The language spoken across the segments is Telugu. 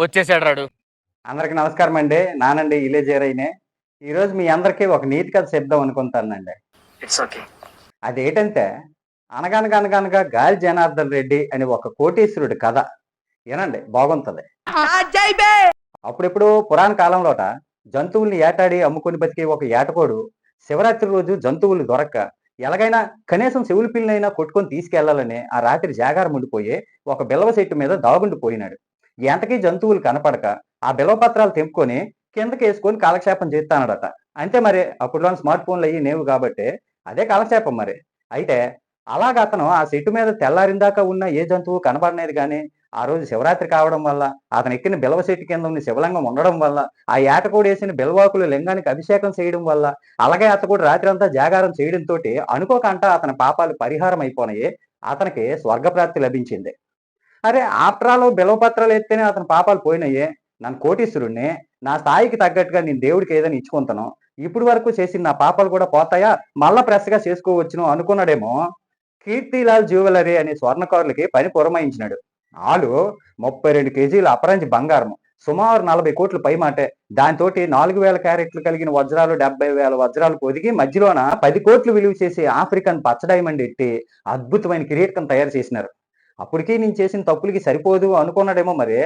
వచ్చేసాడు రాడు. అందరికి నమస్కారం అండి. నానండి ఇలేజేరైనే ఈరోజు మీ అందరికీ ఒక నీతి కథ చెప్దాం అనుకుంటానండి. ఇట్స్ ఓకే అదేంటంటే అనగనగనగనగా గాలి జనార్దన్ రెడ్డి అని ఒక కోటీశ్వరుడి కథ. వినండి బాగుంటది. అప్పుడెప్పుడు పురాణ కాలంలోట జంతువుల్ని ఏటాడి అమ్ముకొని బతికే ఒక ఏటకోడు శివరాత్రి రోజు జంతువులు దొరక్క ఎలాగైనా కనీసం చెవులు పిల్లనైనా కొట్టుకొని తీసుకెళ్ళాలని ఆ రాత్రి జాగారం ఉండిపోయి ఒక బిలవ చెట్టు మీద దాగుండిపోయినాడు. ఎంతకీ జంతువులు కనపడక ఆ బిలవపత్రాలు తెంపుకొని కిందకి వేసుకొని కాలక్షేపం చేస్తానడట. అంతే మరి అప్పుడులో స్మార్ట్ ఫోన్లు అయ్యి నేవు కాబట్టి అదే కాలక్షేపం మరి. అయితే అలాగ అతను ఆ చెట్టు మీద తెల్లారిందాకా ఉన్న ఏ జంతువు కనబడలేదు కానీ ఆ రోజు శివరాత్రి కావడం వల్ల అతను ఎక్కిన బిలవ చెట్టు కింద ఉన్న శివలింగం ఉండడం వల్ల ఆ ఏటకోడు వేసిన బిలవాకులు లింగానికి అభిషేకం చేయడం వల్ల అలాగే అతను రాత్రి అంతా జాగారం చేయడంతో అనుకోకంట అతని పాపాలు పరిహారం అయిపోయినాయి అతనికి స్వర్గప్రాప్తి లభించింది. అరే ఆఫ్టరాలో బిలవపత్రాలు ఎత్తేనే అతని పాపాలు పోయినాయి. నన్ను కోటీశ్వరుణ్ణి. నా స్థాయికి తగ్గట్టుగా నేను దేవుడికి ఏదైనా ఇచ్చుకుంటాను. ఇప్పుడు వరకు చేసిన నా పాపాలు కూడా పోతాయా? మళ్ళా ప్రెస్గా చేసుకోవచ్చును అనుకున్నాడేమో. కీర్తిలాల్ జ్యువెలరీ అనే స్వర్ణకారులకి పని పురమాయించినాడు. ఆలు ముప్పై రెండు కేజీల అపరంజి బంగారం సుమారు నలభై కోట్లు పై మాటే. దాంతో నాలుగు వేల క్యారెట్లు కలిగిన వజ్రాలు డెబ్బై వేల వజ్రాలు పొదిగి మధ్యలోన పది కోట్లు విలువ చేసి ఆఫ్రికన్ పచ్చ డైమండ్ ఎట్టి అద్భుతమైన కిరీటకం తయారు చేసినారు. అప్పటికి నేను చేసిన తప్పులకి సరిపోదు అనుకున్నాడేమో మరి.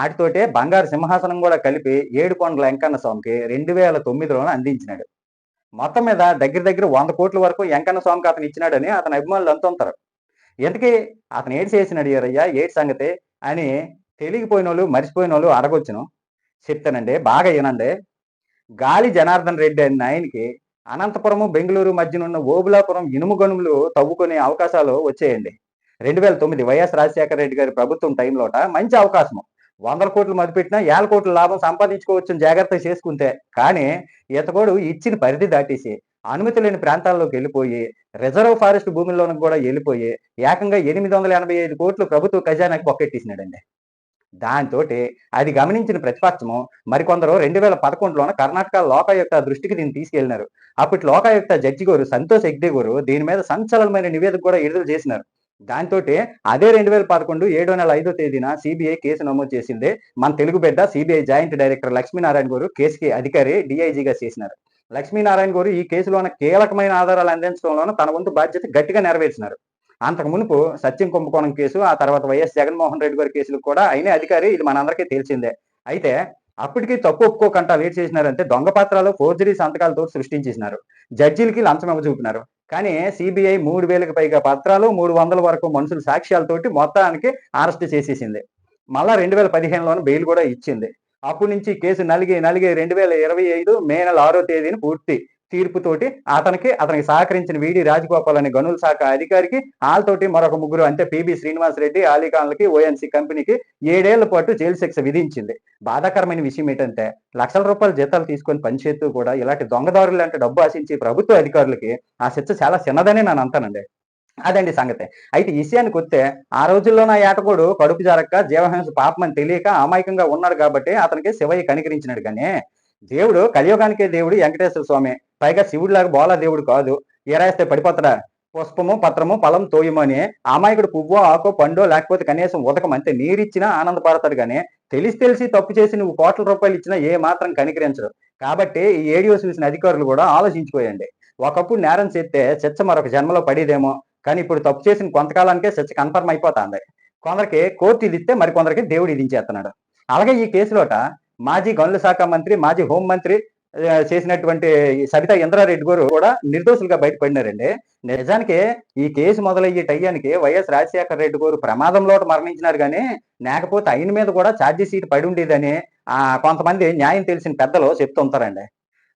ఆటితోటే బంగారు సింహాసనం కూడా కలిపి ఏడు కొండల వెంకన్న స్వామికి రెండు వేల తొమ్మిదిలోనే అందించినాడు. మొత్తం మీద దగ్గర దగ్గర వంద కోట్ల వరకు వెంకన్న స్వామికి అతను ఇచ్చినాడని అతని అభిమానులు అంతుంటారు ఎందుకే అతను ఏడు చేసినాడు అయ్యా ఏడు సంగతి? అని తెలియకపోయిన వాళ్ళు మర్చిపోయిన వాళ్ళు అడగొచ్చును. చెప్తానండి బాగా వినండి. గాలి జనార్దన్ రెడ్డి అనే ఆయనకి అనంతపురము బెంగళూరు మధ్యనున్న ఓబులాపురం ఇనుము గనుములు తవ్వుకునే అవకాశాలు వచ్చేయండి. రెండు వేల తొమ్మిది వైఎస్ రాజశేఖర రెడ్డి గారి ప్రభుత్వం టైంలోట మంచి అవకాశం వందల కోట్లు మదిపెట్టినా ఏళ్ళ కోట్ల లాభం సంపాదించుకోవచ్చు జాగ్రత్త చేసుకుంటే కానీ ఇతగోడు ఇచ్చిన పరిధి దాటేసి అనుమతి లేని ప్రాంతాల్లోకి వెళ్ళిపోయి రిజర్వ్ ఫారెస్ట్ భూముల్లోకి కూడా వెళ్ళిపోయి ఏకంగా ఎనిమిది వందల ఎనభై ఐదు కోట్లు ప్రభుత్వ ఖజానాకి పొక్కెట్టేసినాడండి దాంతో అది గమనించిన ప్రతిపక్షము మరికొందరు రెండు వేల పదకొండులోన కర్ణాటక లోకాయుక్త దృష్టికి దీన్ని తీసుకెళ్ళినారు అప్పటి లోకాయుక్త జడ్జి గారు సంతోష్ హెగ్డే గారు దీని మీద సంచలనమైన నివేదిక కూడా విడుదల చేసినారు. దాంతో అదే రెండు వేల పదకొండు ఏడో నెల ఐదో తేదీన సిబిఐ కేసు నమోదు చేసింది. మన తెలుగు బిడ్డ సిబిఐ జాయింట్ డైరెక్టర్ లక్ష్మీనారాయణ గారు కేసుకి అధికారి డిఐజీగా చేసినారు. లక్ష్మీనారాయణ గారు ఈ కేసులోన కీలకమైన ఆధారాలు అందించడంలోనూ తన వంతు బాధ్యత గట్టిగా నెరవేర్చినారు. అంతకు మునుపు సత్యం కుంభకోణం కేసు ఆ తర్వాత వైఎస్ జగన్మోహన్ రెడ్డి గారి కేసులు కూడా ఆయన అధికారి ఇది మనందరికీ తెలిసిందే. అయితే అప్పటికి తప్పు ఒప్పుకోకుండా లేట్ చేసినారంటే దొంగ పత్రాలు ఫోర్జరీ సంతకాలతో సృష్టించేసినారు. జడ్జీలకి లంచం ఇవ్వ చూపినారు కానీ సిబిఐ మూడు వేలకు పైగా పత్రాలు మూడు వందల వరకు మనుషుల సాక్ష్యాలతోటి మొత్తానికి అరెస్ట్ చేసేసింది. మళ్ళా రెండు వేల పదిహేనులోనే బెయిల్ కూడా ఇచ్చింది. అప్పటి నుంచి కేసు నలిగి నలిగి రెండు వేల ఇరవై ఐదు మే నెల ఆరో తేదీని పూర్తి. తీర్పుతోటి అతనికి అతనికి సహకరించిన వీడి రాజగోపాల్ అనే గనుల శాఖ అధికారికి వాళ్ళతోటి మరొక ముగ్గురు అంటే పిబి శ్రీనివాస్ రెడ్డి ఆలీఖాన్లకి ఓఎన్సీ కంపెనీకి ఏడేళ్ళ పాటు జైలు శిక్ష విధించింది. బాధాకరమైన విషయం ఏంటంటే లక్షల రూపాయల జీతాలు తీసుకొని పనిచేస్తూ కూడా ఇలాంటి దొంగదారులు అంటే డబ్బు ఆశించి ప్రభుత్వ అధికారులకి ఆ శిక్ష చాలా చిన్నదనే నేను అంటానండి. అదండి సంగతి. అయితే విషయానికి వస్తే ఆ రోజుల్లో నా ఏటకోడు కడుపు జరక్క జీవహింస పాపమని తెలియక అమాయకంగా ఉన్నాడు కాబట్టి అతనికి శివయ్య కనికరించినాడు కానీ దేవుడు కలియుగానికే దేవుడు వెంకటేశ్వర స్వామి. పైగా శివుడిలాగా బోలా దేవుడు కాదు. ఏరాయిస్తే పడిపోతాడా? పుష్పము పత్రము ఫలం తోయము అని అమాయకుడు పువ్వు ఆకో పండో లేకపోతే కనీసం ఉదకం అంతే. నీరిచ్చినా ఆనందపడతాడు కానీ తెలిసి తెలిసి తప్పు చేసి నువ్వు కోట్ల రూపాయలు ఇచ్చినా ఏ మాత్రం కనికరించడు. కాబట్టి ఈ ఏడియో చూసిన అధికారులు కూడా ఆలోచించుకోయండి. ఒకప్పుడు నేరం చేస్తే చచ్చ మరొక జన్మలో పడేదేమో. కానీ ఇప్పుడు తప్పు చేసిన కొంతకాలానికే చచ్చ కన్ఫర్మ్ అయిపోతుంది. కొందరికి కోర్టు ఇదిస్తే మరి మరికొందరికి దేవుడు ఇదించేస్తున్నాడు అలాగే ఈ కేసులోట మాజీ గనుల శాఖ మంత్రి మాజీ హోం మంత్రి చేసినటువంటి సబితా ఇంద్రారెడ్డి గారు కూడా నిర్దోషులుగా బయటపడినారండి. నిజానికి ఈ కేసు మొదలయ్యే టయ్యానికి వైఎస్ రాజశేఖర రెడ్డి గారు ప్రమాదంలో మరణించినారు కానీ లేకపోతే ఆయన మీద కూడా ఛార్జీ సీట్ పడి ఉండేదని ఆ కొంతమంది న్యాయం తెలిసిన పెద్దలు చెప్తుంటారండి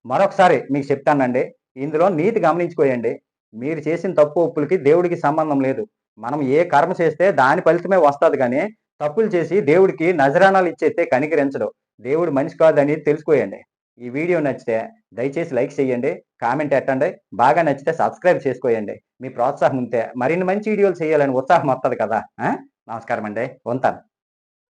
మరొకసారి మీకు చెప్తానండి. ఇందులో నీతి గమనించుకోయండి. మీరు చేసిన తప్పు ఒప్పులకి దేవుడికి సంబంధం లేదు. మనం ఏ కర్మ చేస్తే దాని ఫలితమే వస్తుంది కానీ తప్పులు చేసి దేవుడికి నజరానాలు ఇచ్చేస్తే కనికరించడు. దేవుడు మనిషి కాదని తెలుసుకోయండి. ఈ వీడియో నచ్చితే దయచేసి లైక్ చేయండి కామెంట్ పెట్టండి బాగా నచ్చితే సబ్స్క్రైబ్ చేసుకోయండి. మీ ప్రోత్సాహం ఉంటే మరిన్ని మంచి వీడియోలు చేయాలని ఉత్సాహం వస్తుంది కదా. నమస్కారం అండి ఉంటాను.